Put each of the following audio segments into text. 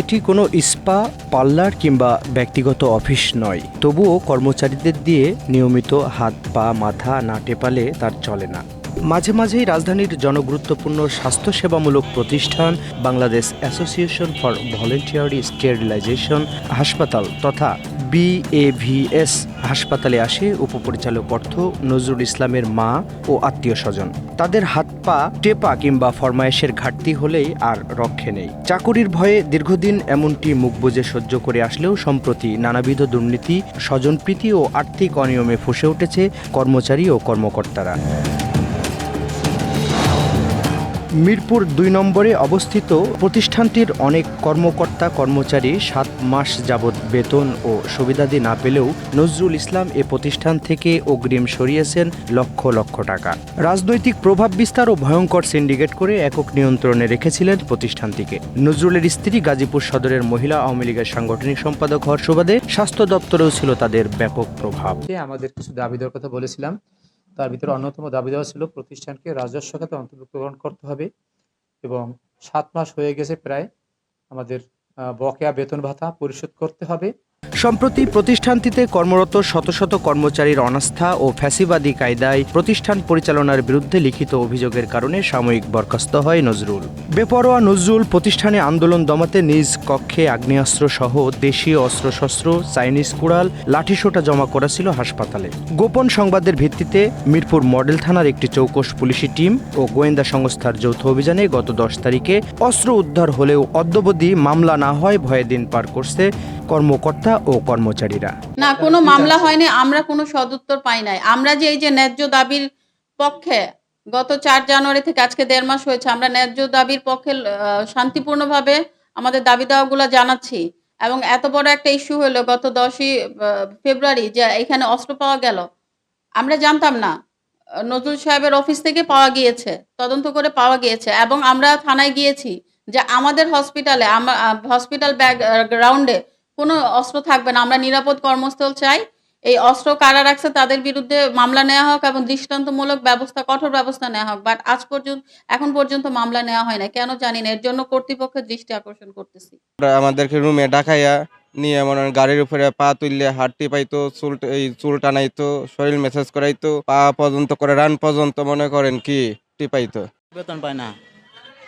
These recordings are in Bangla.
এটি কোনো স্পা, পার্লার কিংবা ব্যক্তিগত অফিস নয়। তবুও কর্মচারীদের দিয়ে নিয়মিত হাত, পা, মাথা না টেপালে তার চলে না। মাঝে মাঝেই রাজধানীর জনগুরুত্বপূর্ণ স্বাস্থ্যসেবামূলক প্রতিষ্ঠান Bangladesh association for voluntary sterilization হাসপাতাল তথা বিএভিএস হাসপাতালে আসে উপপরিচালক অর্থ নজরুল ইসলামের মা ও আত্মীয় স্বজন। তাদের হাত পা, টেপা কিংবা ফরমায়েশের ঘাটতি হলেই আর রক্ষে নেই। চাকুরির ভয়ে দীর্ঘদিন এমনটি মুখ বুজে সহ্য করে আসলেও সম্প্রতি নানাবিধ দুর্নীতি, স্বজনপ্রীতি ও আর্থিক অনিয়মে ফুসে উঠেছে কর্মচারী ও কর্মকর্তারা। মিরপুর দুই নম্বরে অবস্থিত প্রতিষ্ঠানটির অনেক কর্মকর্তা কর্মচারী সাত মাস যাবৎ বেতন ও সুবিধাদি না পেলেও নজরুল ইসলাম এ প্রতিষ্ঠান থেকে অগ্রিম সরিয়েছেন লক্ষ লক্ষ টাকা। রাজনৈতিক প্রভাব বিস্তার ও ভয়ঙ্কর সিন্ডিকেট করে একক নিয়ন্ত্রণে রেখেছিলেন প্রতিষ্ঠানটিকে। নজরুলের স্ত্রী গাজীপুর সদরের মহিলা আওয়ামী লীগের সাংগঠনিক সম্পাদক হওয়ার সুবাদে স্বাস্থ্য দপ্তরেও ছিল তাদের ব্যাপক প্রভাব। আমাদের কিছু দাবি দেওয়ার কথা বলেছিলাম। তার ভিতরে অন্যতম দাবি দেওয়া ছিল প্রতিষ্ঠানকে রাজস্ব খাতে অন্তর্ভুক্তকরণ করতে হবে এবং সাত মাস হয়ে গেছে প্রায় আমাদের বকেয়া বেতন ভাতা পরিশোধ করতে হবে। সম্প্রতি প্রতিষ্ঠানটিতে কর্মরত শত শত কর্মচারীর অনাস্থা ও ফ্যাসিবাদী কায়দায় প্রতিষ্ঠান পরিচালনার বিরুদ্ধে লিখিত অভিযোগের কারণে সাময়িক বরখাস্ত হয় নজরুল। বেপরোয়া নজরুল প্রতিষ্ঠানে আন্দোলন দমাতে নিজ কক্ষে আগ্নেয়াস্ত্র সহ দেশীয় অস্ত্রশস্ত্র, চাইনিজ কুড়াল, লাঠিসোটা জমা করেছিল হাসপাতালে। গোপন সংবাদের ভিত্তিতে মিরপুর মডেল থানার একটি চৌকস পুলিশি টিম ও গোয়েন্দা সংস্থার যৌথ অভিযানে গত দশ তারিখে অস্ত্র উদ্ধার হলেও অদ্যবধি মামলা না হয়, ভয়ে দিন পার করছে কর্মকর্তা ও কর্মচারীরা। না, কোনো মামলা হয়নি, আমরা কোনো সদুত্তর পাই নাই। আমরা যে এই যে ন্যায্য দাবির পক্ষে গত চার জানুয়ারি থেকে আজকে দেড় মাস হয়েছে, আমরা ন্যায্য দাবির পক্ষে শান্তিপূর্ণভাবে আমাদের দাবি দাওয়াগুলো জানাচ্ছি। এবং এত বড় একটা ইস্যু হলো গত দশই ফেব্রুয়ারি যে এখানে অস্ত্র পাওয়া গেল। আমরা জানতাম না, নজরুল সাহেবের অফিস থেকে পাওয়া গিয়েছে, তদন্ত করে পাওয়া গিয়েছে। এবং আমরা থানায় গিয়েছি যে আমাদের হসপিটালে হসপিটাল ব্যাক গ্রাউন্ডে কোনো অস্ত্র থাকবে না। আমরা নিরাপদ কর্মস্থল চাই। এই অস্ত্র কারা রাখছে তাদের বিরুদ্ধে মামলা নেওয়া হোক এবং দৃষ্টান্তমূলক ব্যবস্থা কঠোর ব্যবস্থা নেওয়া হোক। বাট আজ পর্যন্ত এখন পর্যন্ত মামলা নেওয়া হয় না কেন জানি না এর জন্য কর্তৃপক্ষের দৃষ্টি আকর্ষণ করতেছি। আমাদেরকে রুমে ডাকাইয়া নিয়ে মনে হয় গাড়ির উপরে পা তুললে হাঁটতে পাইতো চুল এই চুল টানাইতো শরীর মেসেজ করাইতো পা পর্যন্ত করে রান পর্যন্ত মনে করেন কি টিপাইতো বেতন পায় না।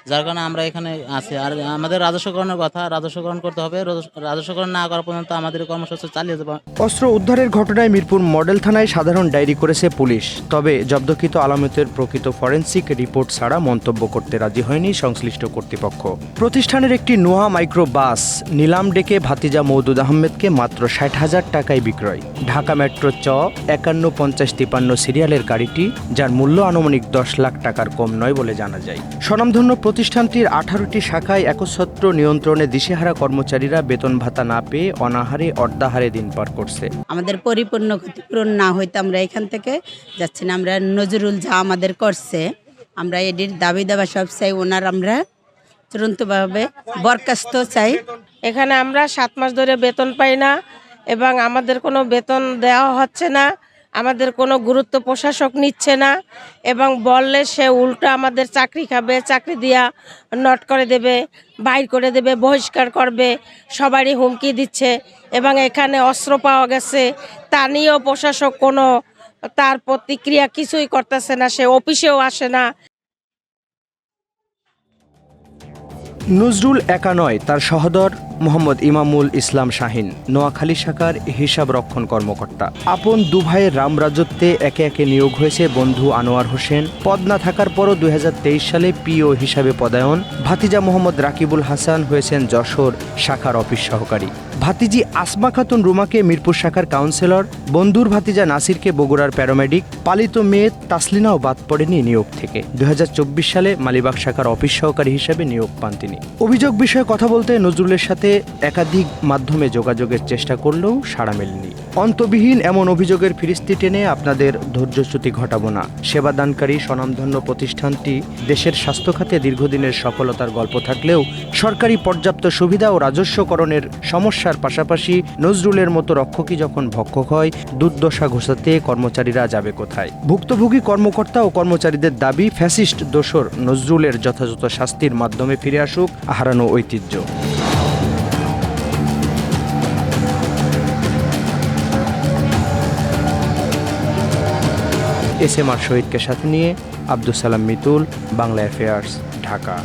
যার কারণে আমরা এখানে আছি। আর আমাদের রাজস্বকরণের কথা, রাজস্বকরণ করতে হবে। রাজস্ব- রাজস্বকরণ না করা পর্যন্ত আমাদের কর্মসূচি চালিয়ে যাব। অস্ত্র উদ্ধারের ঘটনায় মিরপুর মডেল থানায় সাধারণ ডায়েরি করেছে পুলিশ। তবে জব্দকৃত আলামতের প্রকৃত ফরেন্সিক রিপোর্ট ছাড়া মন্তব্য করতে রাজি হয়নি সংশ্লিষ্ট কর্তৃপক্ষ। প্রতিষ্ঠানের একটি নোয়া মাইক্রো বাস নিলাম ডেকে ভাতিজা মৌদুদ আহমেদকে মাত্র ষাট হাজার টাকায় বিক্রয়। ঢাকা মেট্রো চ একান্ন পঞ্চাশ তিপান্ন সিরিয়ালের গাড়িটি, যার মূল্য আনুমানিক দশ লাখ টাকার কম নয় বলে জানা যায়। স্বনামধন্য প্রতিষ্ঠানটির আঠারোটি শাখায় একচ্ছত্র নিয়ন্ত্রণে দিশেহারা কর্মচারীরা বেতন ভাতা না পেয়ে অনাহারে অর্ধাহারে দিন পার করছে। আমাদের পরিপূর্ণ ক্ষতিপূরণ না হইতে আমরা এখান থেকে যাচ্ছি না। আমরা নজরুল যা আমাদের করছে আমরা এটির দাবি দাবা সব চাই ওনার আমরা চূড়ান্তভাবে বরখাস্ত চাই। এখানে আমরা সাত মাস ধরে বেতন পাই না এবং আমাদের কোনো বেতন দেওয়া হচ্ছে না। আমাদের কোনো গুরুত্ব প্রশাসক নিচ্ছে না এবং বললে সে উল্টো আমাদের চাকরি খাবে, চাকরি দিয়া নট করে দেবে, বাইর করে দেবে, বহিষ্কার করবে, সবারই হুমকি দিচ্ছে এবং এখানে অস্ত্র পাওয়া গেছে। তা নিয়েও প্রশাসক কোনো তার প্রতিক্রিয়া কিছুই করতেছে না, সে অফিসেও আসে না। নজরুল একা নয় তার সহদর মোহাম্মদ ইমামুল ইসলাম শাহিন, নোয়াখালী শাখার হিসাব রক্ষণ কর্মকর্তা। আপন দুভাইয়ের রাম রাজত্বে একে একে নিয়োগ হয়েছে বন্ধু আনোয়ার হোসেন। পদ না থাকার পরও দু হাজার তেইশ সালে পিও হিসাবে পদায়ন। ভাতিজা মোহাম্মদ রাকিবুল হাসান হয়েছেন যশোর শাখার অফিস সহকারী। ভাতিজি আসমা খাতুন রুমাকে মিরপুর শাখার কাউন্সিলর, বন্ধুর ভাতিজা নাসিরকে বগুড়ার প্যারামেডিক, পালিত মেয়ে তাসলিনাও বাদ পড়েনি নিয়োগ থেকে। দুই সালে মালিবাগ শাখার অফিস সহকারী হিসেবে নিয়োগ পান তিনি। অভিযোগ বিষয়ে কথা বলতে নজরুলের সাথে একাধিক মাধ্যমে যোগাযোগের চেষ্টা করলেও সাড়া মেলেনি। অন্তবিহীন এমন অভিযোগের ফিরিস্তি টেনে আপনাদের ধৈর্যচ্যুতি ঘটাবো না। সেবাদানকারী স্বনামধন্য প্রতিষ্ঠানটি দেশের স্বাস্থ্য খাতে দীর্ঘদিনের সফলতার গল্প থাকলেও সরকারি পর্যাপ্ত সুবিধা ও রাজস্বকরণের আসার পাশাপাশি নজরুলের মতো রক্ষকই যখন ভক্ষক হয়, দুর্দশা ঘোষাতে কর্মচারীরা যাবে কোথায়? ভুক্তভোগী কর্মকর্তা ও কর্মচারীদের দাবি, ফ্যাসিস্ট দোসর নজরুলের যথাযথ শাস্তির মাধ্যমে ফিরে আসুক হারানো ঐতিহ্য। এস এম আর শহীদকে সাথে নিয়ে আব্দুল সালাম মিতুল, বাংলা অ্যাফেয়ার্স, ঢাকা।